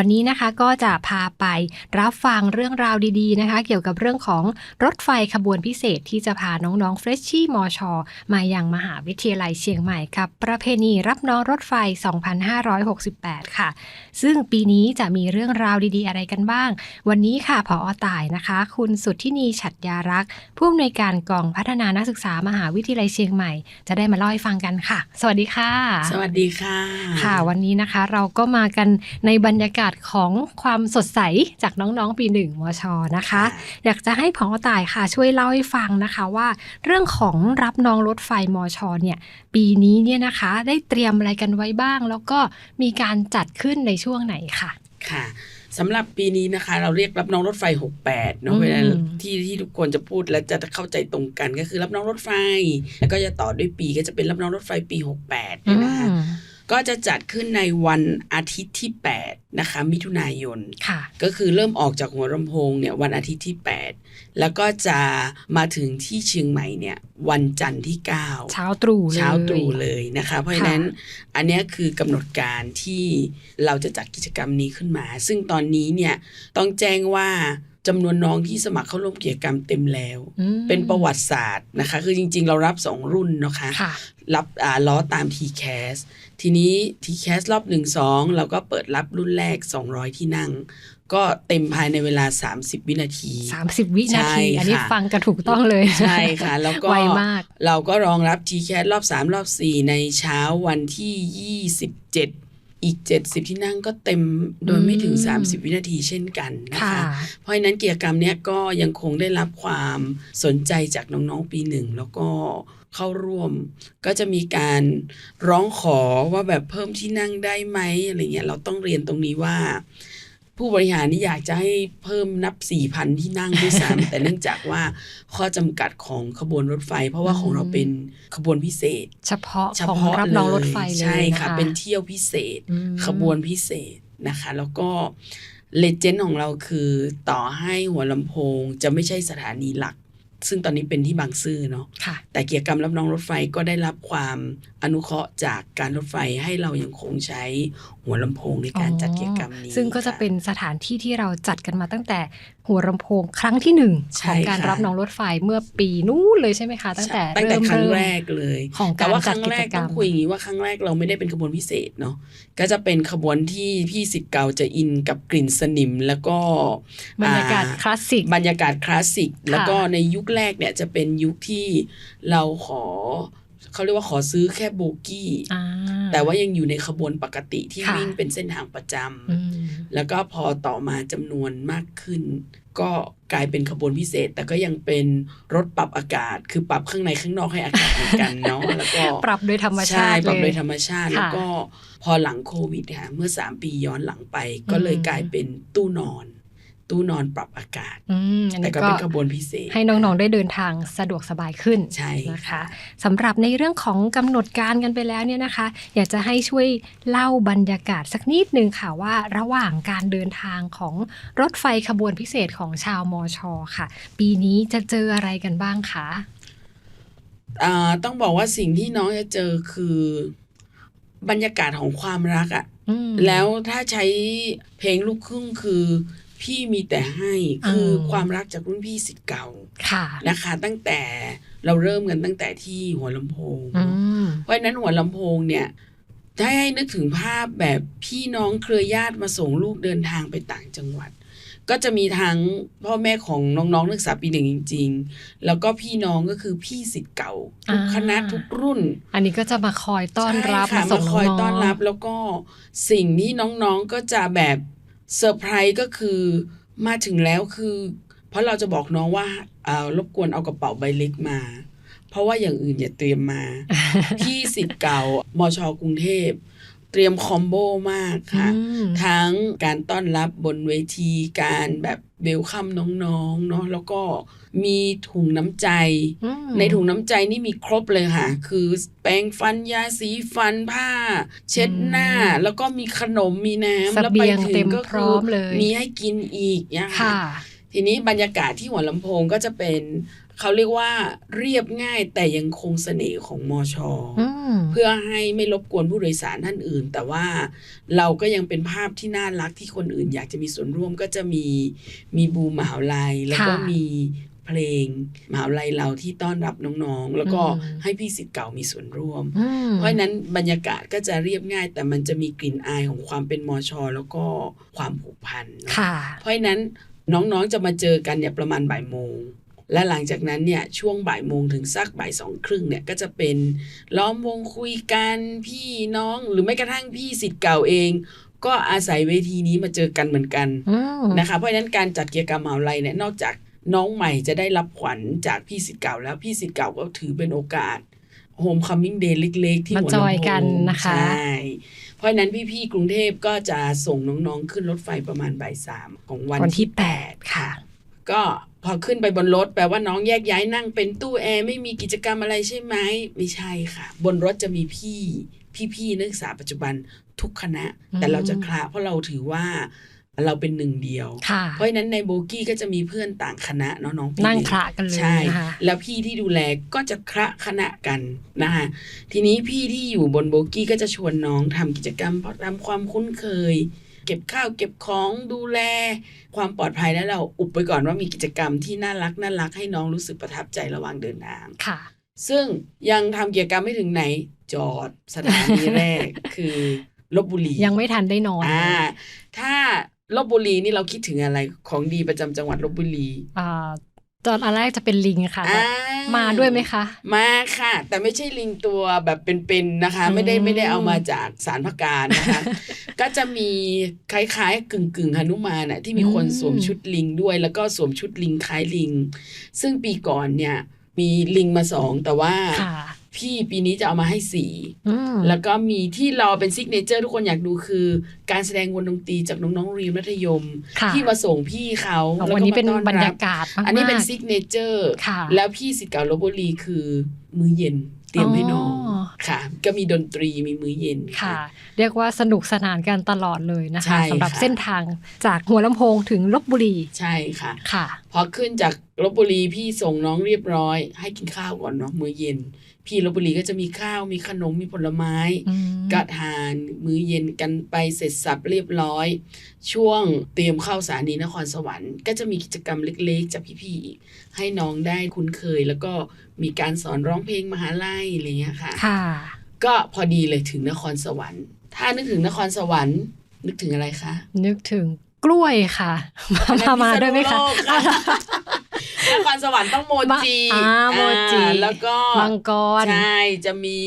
วันนี้นะคะก็จะพาไปรับฟังเรื่องราวดีๆนะคะ เกี่ยวกับเรื่องของรถไฟขบวนพิเศษที่จะพาน้องๆเฟรชชี่มอชอมายังมหาวิทยาลัยเชียงใหม่กับประเพณีรับน้องรถไฟ 2568 ค่ะ ซึ่งปีนี้จะมีเรื่องราวดีๆ อะไรกันบ้าง วันนี้ค่ะผออต่ายนะคะ คุณสุทธินีฉัตรยารักษ์ผู้อำนวยการกองพัฒนานักศึกษามหาวิทยาลัยเชียงใหม่ จะได้มาเล่าให้ฟังกันค่ะ สวัสดีค่ะ สวัสดีค่ะ ค่ะ วันนี้นะคะเราก็มากันในบรรยากาศของความสดใสจากน้องๆปีหนึ่งมชนะคะ อยากจะให้ผอต่ายค่ะช่วยเล่าให้ฟังนะคะว่า เรื่องของรับน้องรถไฟมชเนี่ยปีนี้เนี่ยนะคะได้เตรียมอะไรกันไว้บ้าง แล้วก็มีการจัดขึ้นในช่วงไหนค่ะค่ะสำหรับปีนี้นะคะ เราเรียกรับน้องรถไฟ 68เนาะอืมเวลาที่ที่ทุกคนจะพูดและจะเข้าใจตรงกันก็คือรับน้องรถไฟ แล้วก็จะต่อด้วยปีก็จะเป็นรับน้องรถไฟปี 68เนี่ยนะคะอืม ก็จะจัดขึ้นในวันอาทิตย์ที่ 8 นะคะ มิถุนายนค่ะ ก็คือเริ่มออกจากหัวลำโพงเนี่ยวันอาทิตย์ที่ 8 แล้วก็จะมาถึงที่เชียงใหม่เนี่ยวันจันทร์ที่ 9 เช้าตรู่เลยเช้าตรู่เลยนะคะ เพราะฉะนั้นอันเนี้ยคือกำหนดการที่เราจะจัดกิจกรรมนี้ขึ้นมา ซึ่งตอนนี้เนี่ยต้องแจ้งว่า จำนวนน้องที่สมัครเข้าร่วมกิจกรรมเต็มแล้วอืมเป็นประวัติศาสตร์นะคะ คือจริง ๆ เรารับ 2 รุ่นนะคะค่ะรับอ่าล้อตาม t c a s ทีนี้ t c a s รอบ 1 2 เราก็เปิดรับรุ่นแรก 200 ที่นั่ง ก็เต็มภายในเวลา 30 วินาที 30 วินาใช่ที อันนี้ค่ะฟังกันถูกต้องเลย ใช่ค่ะ แล้วก็ไวมาก เราก็รองรับ GCAT รอบ 3 รอบ 4 ในเช้าวันที่ 27 อีก 70 ที่นั่งก็เต็มโดยไม่ถึงอืม30 วินาทีเช่นกันนะค่ะคะ เพราะฉะนั้นกิจกรรมเนี้ยก็ยังคงได้รับความสนใจจากน้องๆปีหนึ่งแล้วก็เข้าร่วม ก็จะมีการร้องขอว่าแบบเพิ่มที่นั่งได้ไหมอะไรเงี้ยเราต้องเรียนตรงนี้ว่า ผู้บริหารนี่อยากจะให้เพิ่มนับ 4,000 ที่นั่งด้วยซ้ำแต่เนื่องจากว่าข้อจำกัดของขบวนรถไฟ เพราะว่าของเราเป็นขบวนพิเศษ เฉพาะเฉของพาะรับน้องรถไฟเลยใช่นค่ะ เป็นเที่ยวพิเศษอืมขบวนพิเศษนะคะ แล้วก็เลเจนด์ของเราคือต่อให้หัวลำโพงจะไม่ใช่สถานีหลัก ซึ่งตอนนี้เป็นที่บางซื่อเนาะค่ะแต่กิจกรรมรับน้องรถไฟก็ได้รับความอนุเคราะห์จากการรถไฟให้เรายังคงใช้หัวลำโพงในการจัดกิจกรรมนี้ ซึ่งก็จะค่เป็นสถานที่ที่เราจัดกันมาตั้งแต่หัวลำโพงครั้งที่หนึ่งใช่ของการค่ะรับน้องรถไฟเมื่อปีนู้นเลยใช่ไหมคะตั้งแต่ตั้งแต่เริ่มครั้งเริ่มแรกเลยของแต่การว่าคจัดรั้งกิแรจกกรต้รอมงคุยอย่างนี้ว่าครั้งแรกเราไม่ได้เป็นขบวนพิเศษเนาะก็จะเป็นขบวนที่พี่สิทธิ์เก่าจะอินกับกลิ่นสนิม แล้วก็บรรยากาศอ่คลาสสิกบรรยากาศคลาสสิกแล้วก็ในยุคแรกเนี่ยจะเป็นยุคที่เราขอเขาเรียกว่าขอซื้อแค่โบกี้อ่าแต่ว่ายังอยู่ในขบวนปกติที่ค่ะวิ่งเป็นเส้นทางประจำอืมแล้วก็พอต่อมาจำนวนมากขึ้น ก็กลายเป็นขบวนพิเศษ แต่ก็ยังเป็นรถปรับอากาศ คือปรับข้างในข้างนอกให้อากาศเหมือนกันเนาะแล้วก็ปรับโดยธรรมชาใช่ติปรับโดเลยธรรมชาติค่ะแล้วก็พอหลังโควิดค่ะเมื่อ 3 ปีย้อนหลังไป ก็เลยอืมกลายเป็นตู้นอน ตู้นอนปรับอากาศอืมอันแต่นี้ก็ก็เป็นขบวนพิเศษ ให้น้องๆได้เดินทางสะดวกสบายขึ้นใช่นะคะสำหรับในเรื่องของกำหนดการกันไปแล้วเนี่ยนะคะ อยากจะให้ช่วยเล่าบรรยากาศสักนิดนึงค่ะว่าระหว่างการเดินทางของรถไฟขบวนพิเศษของชาวมอชอค่ะ ปีนี้จะเจออะไรกันบ้างคะอ่าต้องบอกว่าสิ่งที่น้องจะเจอคือบรรยากาศของความรักอะอืมแล้วถ้าใช้เพลงลูกครึ่งคือ พี่มีแต่ให้คืออมความรักจากรุ่นพี่สิทธิ์เก่าค่ะนะคะ ตั้งแต่เราเริ่มกันตั้งแต่ที่หัวลำโพงอืมเพราะฉะนั้นหัวลำโพงเนี่ยถ้าให้นึกถึงภาพแบบพี่น้องเครือญาติมาส่งลูกเดินทางไปต่างจังหวัด ก็จะมีทั้งพ่อแม่ของน้องๆนักศึกษาปีหนึ่งจริง ๆ แล้วก็พี่น้องก็คือพี่สิทธิ์เก่าทุกอ่าคณะทุกรุ่น อันนี้ก็จะมาคอยต้อนรับใช่ค่ะมาส่งมาคอยน้งๆต้อนรับ แล้วก็สิ่งที่น้องๆก็จะแบบ เซอร์ไพรส์ก็คือมาถึงแล้วคือ เพราะเราจะบอกน้องว่าอ่ารบกวนเอากระเป๋าใบเล็กมา เพราะว่าอย่างอื่นอย่าเตรียมมาที่สิทธิ์เก่ามชกรุงเทพเตรียมคอมโบมากค่ะอืมทั้งการต้อนรับบนเวทีการแบบเวลคัมน้องๆเนาะแล้วก็ มีถุงน้ำใจอืมในถุงน้ำใจนี่มีครบเลยค่ะ คือแปรงฟันยาสีฟันผ้า เช็ดหน้า แล้วก็มีขนมมีน้ำเสแล้วไปบียงถึเต็งมก็พคืร้อมเลยมีให้กินอีกเนี่ยค่ะค่ะทีนี้บรรยากาศที่หัวลำโพงก็จะเป็นเขาเรียกว่าเรียบง่ายแต่ยังคงเสน่ห์ของมอชออืมเพื่อให้ไม่รบกวนผู้โดยสารท่านอื่น แต่ว่าเราก็ยังเป็นภาพที่น่ารักที่คนอื่น อยากจะมีส่วนร่วมก็จะมีมีบูมมหาวิทยาลัย แล้วก็ค่ะมี เพลงมหาวิทยาลัยเราที่ต้อนรับน้องๆ แล้วก็อืมให้พี่สิทธิ์เก่ามีส่วนร่วมอืมเพราะฉะนั้นบรรยากาศก็จะเรียบง่าย แต่มันจะมีกลิ่นอายของความเป็นมอชอแล้วก็ความผูกพันเนอะค่ะเพราะฉะนั้นน้องๆจะมาเจอกันเนี่ยประมาณบ่ายโมงและหลังจากนั้นเนี่ยช่วงบ่ายโมงถึงสักบ่ายสองครึ่งเนี่ยก็จะเป็นล้อมวงคุยกันพี่น้องหรือไม่กระทั่งพี่สิทธิ์เก่าเอง ก็อาศัยเวทีนี้มาเจอกันเหมือนกันอืมนะคะ เพราะฉะนั้นการจัดกิจกรรมมหาวิทยาลัยเนี่ยนอกจาก น้องใหม่จะได้รับขวัญจากพี่สิทธิ์เก่าแล้วพี่สิทธิ์เก่าก็ถือเป็นโอกาสโฮมคัมมิ่งเดย์เล็ก ๆ ที่มาหัวจลำโพอยกันงนะคะใช่เพราะฉะนั้นพี่ ๆ กรุงเทพก็จะส่งน้องๆ ขึ้นรถไฟประมาณบ่ายสามของวันวันที่ที่แปดค่ะ ก็พอขึ้นไปบนรถแปลว่าน้องแยกย้ายนั่งเป็นตู้แอร์ไม่มีกิจกรรมอะไรใช่ไหมไม่ใช่ค่ะ บนรถจะมีพี่พี่ๆนักศึกษาปัจจุบันทุกคณะ แต่อืมเราจะคละเพราะเราถือว่า เราเป็นหนึ่งเดียวค่ะเพราะฉะนั้นในโบกี้ก็จะมีเพื่อนต่างคณะเนาะน้องปีนั่งหนึ่คละกันเลยใช่นะคะแล้วพี่ที่ดูแลก็จะคละคณะกันนะคะทีนี้พี่ที่อยู่บนโบกี้ก็จะชวนน้องทำกิจกรรมเพราะทำความคุ้นเคย เก็บข้าวเก็บของดูแลความปลอดภัยแล้วเราอุบไปก่อนว่ามีกิจกรรมที่น่ารักน่ารักให้น้องรู้สึกประทับใจระหว่างเดินทางค่ะ ซึ่งยังทำกิจกรรมไม่ถึงไหนจอดสถานีแรกคือลบบุรียังไม่ทันได้นอนอ่าถ้า ลบบุรีนี่เราคิดถึงอะไรของดีประจำจังหวัดลบบุรีอ่าตอนอันแรกจะเป็นลิงค่ะอ่มาด้วยไหมคะ มาค่ะ แต่ไม่ใช่ลิงตัวแบบเป็นๆนะคะอืมไม่ได้ไม่ได้เอามาจากสารพักการนะคะ ก็จะมีคล้ายๆ กึ่งกึ่งๆหนุมานน่ะที่มีคนสวมชุดลิงด้วย แล้วก็สวมชุดลิงคล้ายลิง ซึ่งปีก่อนเนี่ยมีลิงมาสองแต่ว่าค่ะ พี่ปีนี้จะเอามาให้สี่อืมแล้วก็มีที่เราเป็นซิกเนเจอร์ทุกคนอยากดูคือ การแสดงวงดนตรีจากน้องๆเรียนมัธยมค่ะที่มาส่งพี่เขาเอาแล้ววันก็นี้มาเป็นต้อนบรรรัยาบกาศมากๆอันนี้เป็นซิกเนเจอร์ค่ะแล้วพี่สิทธิ์เก่าลบบุรีคือมื้อเย็นเตรียมให้น้องอ๋อค่ะ ก็มีดนตรีมีมื้อเย็นค่ะ เรียกว่าสนุกสนานกันตลอดเลยนะใช่คะสำหรับค่ะเส้นทางจากหัวลำโพงถึงลบบุรีใช่ค่ะค่ะ พอขึ้นจากลบบุรีพี่ส่งน้องเรียบร้อย ให้กินข้าวก่อนเนาะมื้อเย็น พี่ลบบุรีก็จะมีข้าวมีขนมมีผลไม้อืมก็ทานมื้อเย็นกันไปเสร็จสับเรียบร้อย ช่วงเตรียมเข้าสถานีนครสวรรค์ ก็จะมีกิจกรรมเล็กๆ จากพี่ๆอีกให้น้องได้คุ้นเคย แล้วก็มีการสอนร้องเพลงมหาลัยอะไรเงี้ยค่ะค่ะก็พอดีเลยถึงนครสวรรค์ ถ้านึกถึงนครสวรรค์ นึกถึงอะไรคะ นึกถึง กล้วยค่ะ มามามาด้วยไหมคะอันนั้นพิษณุโลกค่ะนครสวรรค์ต้องโมจิอ่าโมจิอ่าแล้วก็มังกรใช่จะมี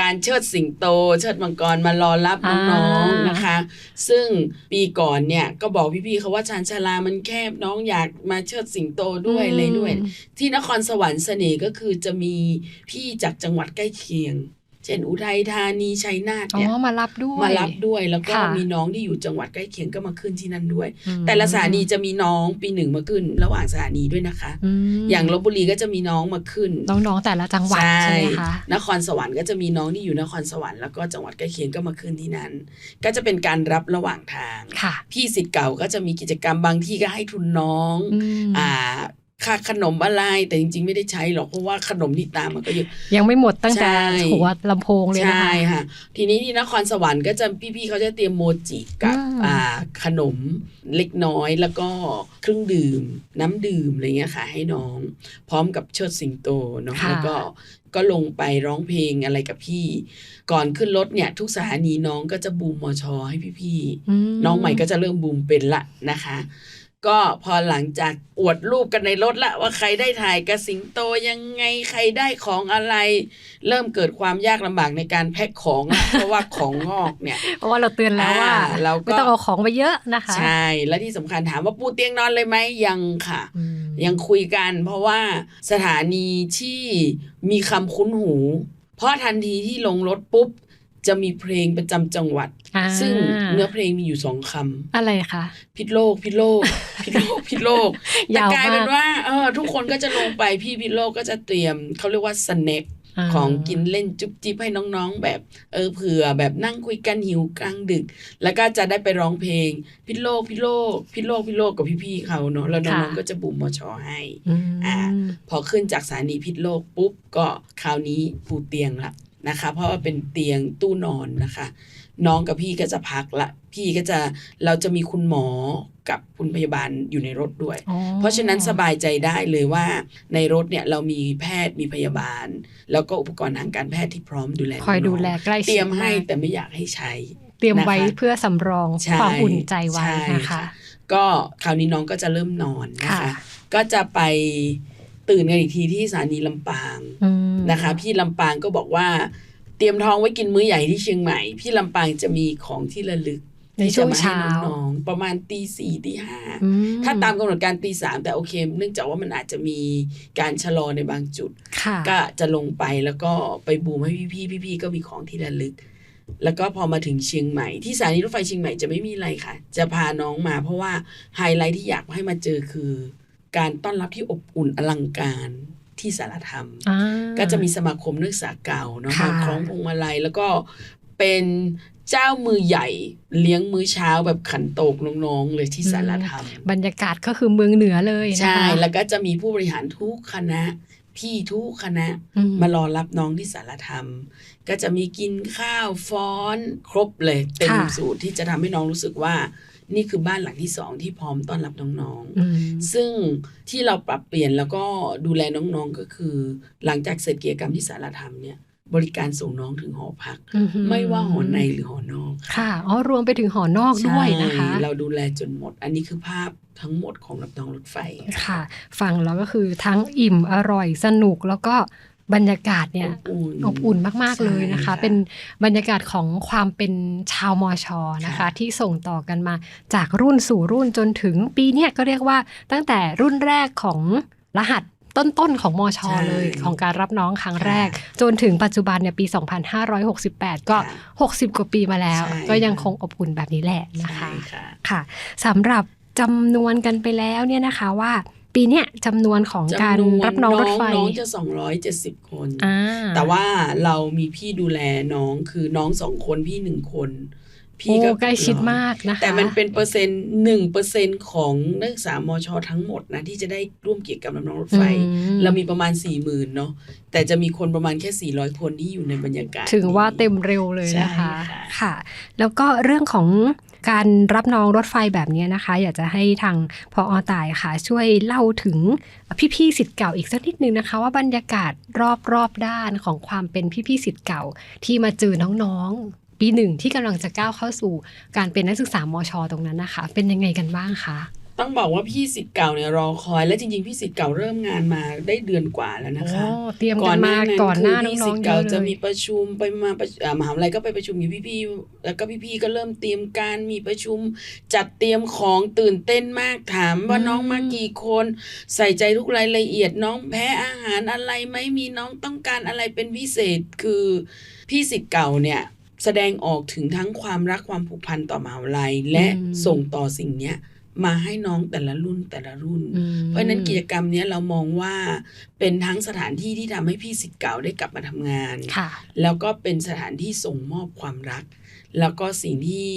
การเชิดสิงโต เชิดมังกรมารอรับอ่าน้องๆนะคะ ซึ่งปีก่อนเนี่ยก็บอกพี่ๆเขาว่าชานชาลามันแคบน้องอยากมาเชิดสิงโตด้วยอะไรด้วย ที่นครสวรรค์เสน่ห์ก็คือจะมีพี่จากจังหวัดใกล้เคียง เช่นอุทัยธานีชัยนาทอ๋เนี่ยอมารับด้วยมารับด้วยแล้วก็ค่ะมีน้องที่อยู่จังหวัดใกล้เคียงก็มาขึ้นที่นั่นด้วยอืมแต่ละสถานีจะมีน้องปีหนึ่งมาขึ้น ระหว่างสถานีด้วยนะคะมอย่างลบบุรีก็จะมีน้องมาขึ้น น้องๆแต่ละจังหวัดใช่ไหมคะนครสวรรค์ก็จะมีน้องที่อยู่นครสวรรค์แล้วก็จังหวัดใกล้เคียงก็มาขึ้นที่นั้น ก็จะเป็นการรับระหว่างทางค่ะพี่สิทธิ์เก่าก็จะมีกิจกรรมบางที่ก็ให้ทุนน้องอืมอ่า ค่าขนมอะไรแต่จริง ๆ ไม่ได้ใช้หรอกเพราะว่าขนมที่ตามมันก็เยอะยังไม่หมดตั้งแต่ใช่หัวลำโพงเลยนะคะใช่ค่ะทีนี้ที่นครสวรรค์ก็จะพี่ๆเขาจะเตรียมโมจิกับอืมอ่าขนมเล็กน้อยแล้วก็เครื่องดื่ม น้ำดื่มอะไรเงี้ยค่ะ ให้น้อง พร้อมกับเชิดสิงโตเนาะค่ะแล้วก็ก็ลงไปร้องเพลงอะไรกับพี่ ก่อนขึ้นรถเนี่ย ทุกสถานีน้องก็จะบูมมอชอให้พี่ๆมน้องใหม่ก็จะเริ่มบูมเป็นละนะคะ ก็พอหลังจากอวดรูปกันในรถละว่าใครได้ถ่ายกับสิงโตยังไงใครได้ของอะไร เริ่มเกิดความยากลำบากในการแพ็คของละเพราะว่าของงอกเนี่ยเพราะว่าเราเตือนแล้วว่าอ่าเราก็ไม่ต้องเอาของไปเยอะนะคะ ใช่และที่สำคัญถามว่าปูเตียงนอนเลยไหมยังค่ะอืมยังคุยกัน เพราะว่าสถานีที่มีคำคุ้นหู เพราะทันทีที่ลงรถปุ๊บ จะมีเพลงประจำจังหวัดอ่าซึ่งเนื้อเพลงมีอยู่สองคำอะไรคะพิษโลกพิษโลกพิษโลกพิษโลกแต่ยาวกลายเป็นมากว่าเออทุกคนก็จะลงไปพี่พิษโลกก็จะเตรียมเขาเรียกว่าสเน็คาของกินเล่นจุ๊บจิ๊บให้น้องๆ แบบเออเผื่อแบบนั่งคุยกันหิวกลางดึก แล้วก็จะได้ไปร้องเพลง พิษโลกพิษโลกพิษโลกพิษโลกกับพี่ๆเขาเนาะแล้วน้องๆก็จะบุมมอชอให้อืมอ่าพอขึ้นจากสถานีพิษโลกปุ๊บก็คราวนี้ปูเตียงละ นะคะ เพราะว่าเป็นเตียงตู้นอนนะคะ น้องกับพี่ก็จะพักละ พี่ก็จะเราจะมีคุณหมอกับคุณพยาบาลอยู่ในรถด้วยอ๋อเพราะฉะนั้นสบายใจได้เลยว่าในรถเนี่ยเรามีแพทย์มีพยาบาล แล้วก็อุปกรณ์ทางการแพทย์ที่พร้อมดูแลคอยน้งๆดูแลใกล้ชิดเตรียมให้ากแต่ไม่อยากให้ใช้ เตรียมไว้นะคะเพื่อสำรองใช่ความอุ่นใจไว้ใช่นะคะ ก็คราวนี้น้องก็จะเริ่มนอนนะคะค่ะก็จะไปตื่นกันอีกทีที่สถานีลำปางอืม นะคะ พี่ลำปางก็บอกว่า เตรียมท้องไว้กินมื้อใหญ่ที่เชียงใหม่ พี่ลำปางจะมีของที่ระลึกในช่วงที่จะเช้ามาให้น้องๆประมาณตีสี่ตีห้าอืถ้าตามกำหนดการตีสามแต่โอเค เนื่องจากว่ามันอาจจะมีการชะลอในบางจุดค่ะก็จะลงไปแล้วก็ไปบูมให้พี่ๆพี่ๆก็มีของที่ระลึก แล้วก็พอมาถึงเชียงใหม่ ที่สถานีรถไฟเชียงใหม่จะไม่มีอะไรค่ะ จะพาน้องมาเพราะว่าไฮไลท์ที่อยากให้มาเจอคือ การต้อนรับที่อบอุ่นอลังการ ที่สารธรรมอ่าก็จะมีสมาคมนักศึกษาเก่าเนาะค่ะมาคล้องพวงมาลัยแล้วก็เป็นเจ้ามือใหญ่เลี้ยงมื้อเช้าแบบขันโตกน้องๆเลยที่สารธรรม บรรยากาศก็คือเมืองเหนือเลยนะคะใช่ แล้วก็จะมีผู้บริหารทุกคณะ พี่ทุกคณะอืมมารอรับน้องที่สารธรรม ก็จะมีกินข้าวฟ้อนครบเลยเต็มค่ะสูตรที่จะทำให้น้องรู้สึกว่า นี่คือบ้านหลังที่สองที่พร้อมต้อนรับน้องอืมๆซึ่งที่เราปรับเปลี่ยนแล้วก็ดูแลน้องๆก็คือ หลังจากเสร็จกิจกรรมที่สารธรรมเนี่ยบริการส่งน้องถึงหอพักอืหืไม่ว่าหอในหรือหอนอก ค่ะอ๋อรวมไปถึงหอนอกด้วยนะคะใช่เราดูแลจนหมด อันนี้คือภาพทั้งหมดของรับน้องรถไฟค่ะ ฟังแล้วก็คือทั้งอิ่มอร่อยสนุกแล้วก็ บรรยากาศเนี่ยอบอุ่นอบอุ่นมาก ๆ เลยนะคะใช่ค่ะเป็นบรรยากาศของความเป็นชาวมอชอนะคะค่ะที่ส่งต่อกันมาจากรุ่นสู่รุ่นจนถึงปีเนี้ยก็เรียกว่าตั้งแต่รุ่นแรกของรหัสต้นๆของมอชอใช่เลยของการรับน้องครั้งแรกค่ะจนถึงปัจจุบันเนี่ยปี 2568 ก็ค่ะ60 กว่าปีมาแล้วใช่ก็ยังคงอบอุ่นแบบนี้แหละนะคะใช่ค่ะค่ะสำหรับจำนวนกันไปแล้วเนี่ยนะคะว่า ปีเนี้ยจำนวนของการจำนวนรับน้องรถไฟน้องจะ 270 คนอ่าแต่ว่าเรามีพี่ดูแลน้องคือน้องสองคนพี่หนึ่งคน พี่โอ้ก็ใกล้ชิดร้อยมากนะคะแต่มันเป็นเปอร์เซ็นต์หนึ่งเปอร์เซ็นของนักศึกษามชทั้งหมดนะที่จะได้ร่วมกิจกรรมรับน้องรถไฟอืมเรามีประมาณ4ี่หมื่นเนาะแต่จะมีคนประมาณแค่400คนที่อยู่ในบรรยากาศถึงว่านี้เต็มเร็วเลยนะคะใช่ค่ะค่ะ แล้วก็เรื่องของ การรับน้องรถไฟแบบนี้นะคะ อยากจะให้ทางพออตายค่ะ ช่วยเล่าถึงพี่ๆสิทธิ์เก่าอีกสักนิดนึงนะคะ ว่าบรรยากาศรอบๆด้านของความเป็นพี่ๆสิทธิ์เก่า ที่มาเจอน้องๆ ปีหนึ่งที่กำลังจะก้าวเข้าสู่ การเป็นนักศึกษามชตรงนั้นนะคะ เป็นยังไงกันบ้างคะ ต้องบอกว่าพี่สิทธิ์เก่าเนี่ยรอคอย และจริงๆพี่สิทธิ์เก่าเริ่มงานมาได้เดือนกว่าแล้วนะคะโอ้เตรียมกันมาก่อนหน้าคือพี่น้สิองทๆธิ์เยเก่าอะเลจะยมีประชุมไปมาประอ่ามหาวิทยาลัยก็ไปประชุมกับพี่ๆแล้วก็พี่ๆก็เริ่มเตรียมการมีประชุม จัดเตรียมของตื่นเต้นมากถามว่าอืมน้องมากี่คน ใส่ใจทุกรายละเอียดน้องแพ้อาหารอะไรไหมมีน้องต้องการอะไรเป็นพิเศษคือพี่สิทธิ์เก่าเนี่ยแสดงออกถึงทั้งความรักความผูกพันต่อมหาวิทยาลัยและอืมส่งต่อสิ่งเนี้ย มาให้น้องแต่ละรุ่นแต่ละรุ่นอืมเพราะฉะนั้นกิจกรรมเนี้ยเรามองว่าเป็นทั้งสถานที่ที่ทำให้พี่สิทธิ์เก่าได้กลับมาทำงานค่ะแล้วก็เป็นสถานที่ส่งมอบความรัก แล้วก็สิ่งที่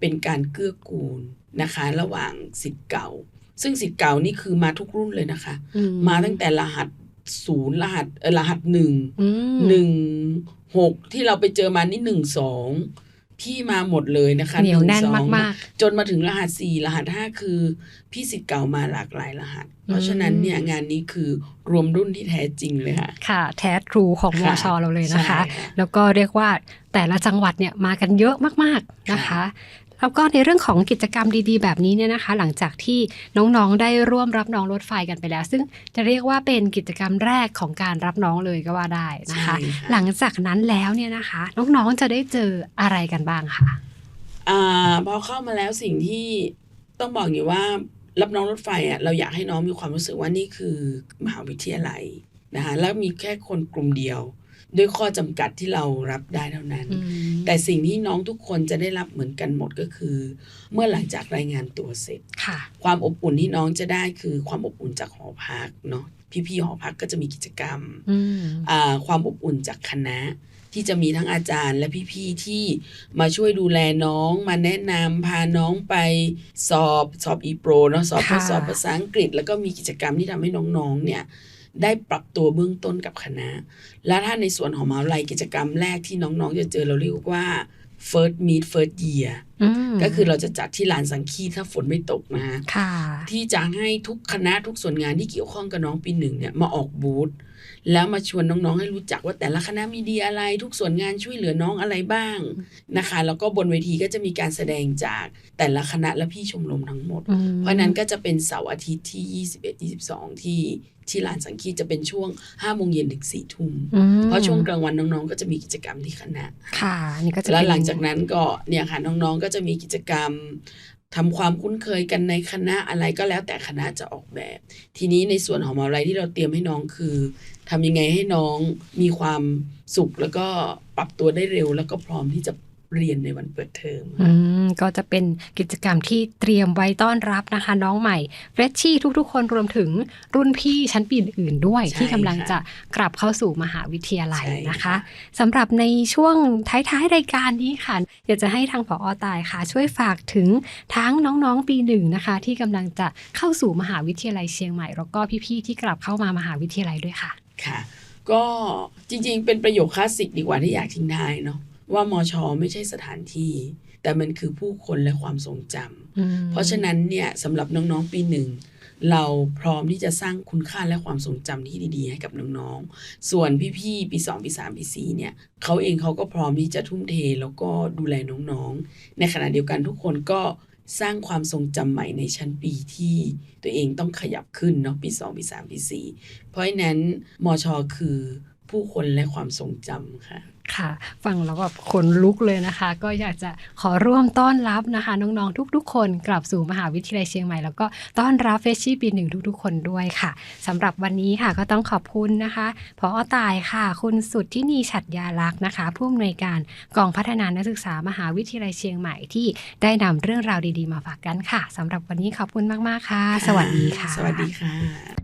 เป็นการเกื้อกูลนะคะ ระหว่างสิทธิ์เก่า ซึ่งสิทธิ์เก่านี่คือมาทุกรุ่นเลยนะคะอืมาตั้งแต่รหัสศูนย์รหัสเออรหัสหนึ่งอืมหนึ่งหกที่เราไปเจอมานี่หนึ่งสอง พี่มาหมดเลยนะคะเหนียวแน่น1 2มากจนมาถึงรหัสสี่รหัสห้าคือ พี่สิทธิ์เก่ามาหลากหลายรหัส เพราะฉะนั้นเนี่ยงานนี้คือรวมรุ่นที่แท้จริงเลยค่ะ ค่ะ แท้ทรูของมค่ะชเราเลยนะคะใช่ค่ะแล้วก็เรียกว่าแต่ละจังหวัดเนี่ยมากันเยอะมากๆนะคะค่ะ แล้วก็ในเรื่องของกิจกรรมดีๆ แบบนี้เนี่ยนะคะ หลังจากที่น้องๆได้ร่วมรับน้องรถไฟกันไปแล้ว ซึ่งจะเรียกว่าเป็นกิจกรรมแรกของการรับน้องเลยก็ว่าได้นะคะใช่ค่ะหลังจากนั้นแล้วเนี่ยนะคะ น้องๆจะได้เจออะไรกันบ้างคะอ่าพอเข้ามาแล้วสิ่งที่ต้องบอกอย่างนี้ว่ารับน้องรถไฟอะเราอยากให้น้องมีความรู้สึกว่านี่คือมหาวิทยาลัยนะคะแล้วมีแค่คนกลุ่มเดียว ด้วยข้อจำกัดที่เรารับได้เท่านั้นอืมแต่สิ่งที่น้องทุกคนจะได้รับเหมือนกันหมดก็คือ เมื่อหลังจากรายงานตัวเสร็จค่ะ ความอบอุ่นที่น้องจะได้คือความอบอุ่นจากหอพักเนาะพี่ๆหอพักก็จะมีกิจกรรมอืมอ่าความอบอุ่นจากคณะที่จะมีทั้งอาจารย์และพี่ๆที่มาช่วยดูแลน้องมาแนะนำพาน้องไปสอบสอบอีโปรเนาะสอบค่ะสอบภาษาอังกฤษ แล้วก็มีกิจกรรมที่ทำให้น้องๆเนี่ย ได้ปรับตัวเบื้องต้นกับคณะ และถ้าในส่วนของมหาวิทยาลัยกิจกรรมแรกที่น้องๆ จะเจอเราเรียกว่า first meet first year อืมก็คือเราจะจัดที่ลานสังคีถ้าฝนไม่ตกนะฮะค่ะที่จะให้ทุกคณะทุกส่วนงานที่เกี่ยวข้องกับน้องปีหนึ่งเนี่ยมาออกบูธแล้วมาชวนน้องๆให้รู้จักว่าแต่ละคณะมีดีอะไร ทุกส่วนงานช่วยเหลือน้องอะไรบ้างนะคะ แล้วก็บนเวทีก็จะมีการแสดงจากแต่ละคณะและพี่ชมรมทั้งหมดอืมเพราะฉะนั้นก็จะเป็นเสาร์อาทิตย์ที่ 21 22 ที่ ที่ลานสังคีจะเป็นช่วง5โมงเย็นถึง4ทุ่มอืมเพราะช่วงกลางวันน้องๆ ก็จะมีกิจกรรมที่คณะค่ะนี่ก็จะแล้วเป็นหลังจากนั้นก็เนี่ยค่ะน้องๆ ก็จะมีกิจกรรมทำความคุ้นเคยกันในคณะอะไรก็แล้วแต่คณะจะออกแบบ ทีนี้ในส่วนของมหาอะไรที่เราเตรียมให้น้องคือทำยังไงให้น้องมีความสุขแล้วก็ปรับตัวได้เร็วแล้วก็พร้อมที่จะ เรียนในวันเปิดเทอมอืมก็จะเป็นกิจกรรมที่เตรียมไว้ต้อนรับนะคะ น้องใหม่เฟรชชี่ทุกๆ คนรวมถึงรุ่นพี่ชั้นปีอื่น ๆ ด้วยใช่ที่กำลังค่ะจะกลับเข้าสู่มหาวิทยาลัยใช่นะคะค่ะสำหรับในช่วงท้ายๆรายการนี้ค่ะ อยากจะให้ทางผออตายค่ะ ช่วยฝากถึงทั้งน้องๆปีหนึ่งนะคะ ที่กำลังจะเข้าสู่มหาวิทยาลัยเชียงใหม่ แล้วก็พี่ๆที่กลับเข้ามามหาวิทยาลัยด้วยค่ะค่ะ ก็จริงๆ เป็นประโยคคลาสสิกดีกว่าที่อยากทิ้งท้ายเนาะ ว่ามอชอไม่ใช่สถานที่ แต่มันคือผู้คนและความทรงจำอืมเพราะฉะนั้นเนี่ยสำหรับน้องๆปีหนึ่งเราพร้อมที่จะสร้างคุณค่าและความทรงจำที่ดีๆ ให้กับน้องๆ ส่วนพี่ๆ ปีสองปีสามปีสี่เนี่ยเขาเองเขาก็พร้อมที่จะทุ่มเทแล้วก็ดูแลน้องๆ ในขณะเดียวกันทุกคนก็สร้างความทรงจำใหม่ในชั้นปีที่ตัวเองต้องขยับขึ้นเนาะปีสองปีสามปีสี่เพราะฉะนั้นมชคือผู้คนและความทรงจำค่ะ ค่ะ ฟังแล้วแบบขนลุกเลยนะคะ ก็อยากจะขอร่วมต้อนรับนะคะ น้อง ๆ ทุก ๆ คนกลับสู่มหาวิทยาลัยเชียงใหม่ แล้วก็ต้อนรับเฟชชี่ปีหนึ่งทุก ๆ คนด้วยค่ะสำหรับวันนี้ค่ะก็ต้องขอบคุณนะคะพออตายค่ะ คุณสุดที่นีฉัดยาลักษ์นะคะ ผู้อำนวยการกองพัฒนานักศึกษามหาวิทยาลัยเชียงใหม่ที่ได้นำเรื่องราวดีๆมาฝากกันค่ะสำหรับวันนี้ขอบคุณมากๆค่ะ สวัสดีค่ะ สวัสดีค่ะ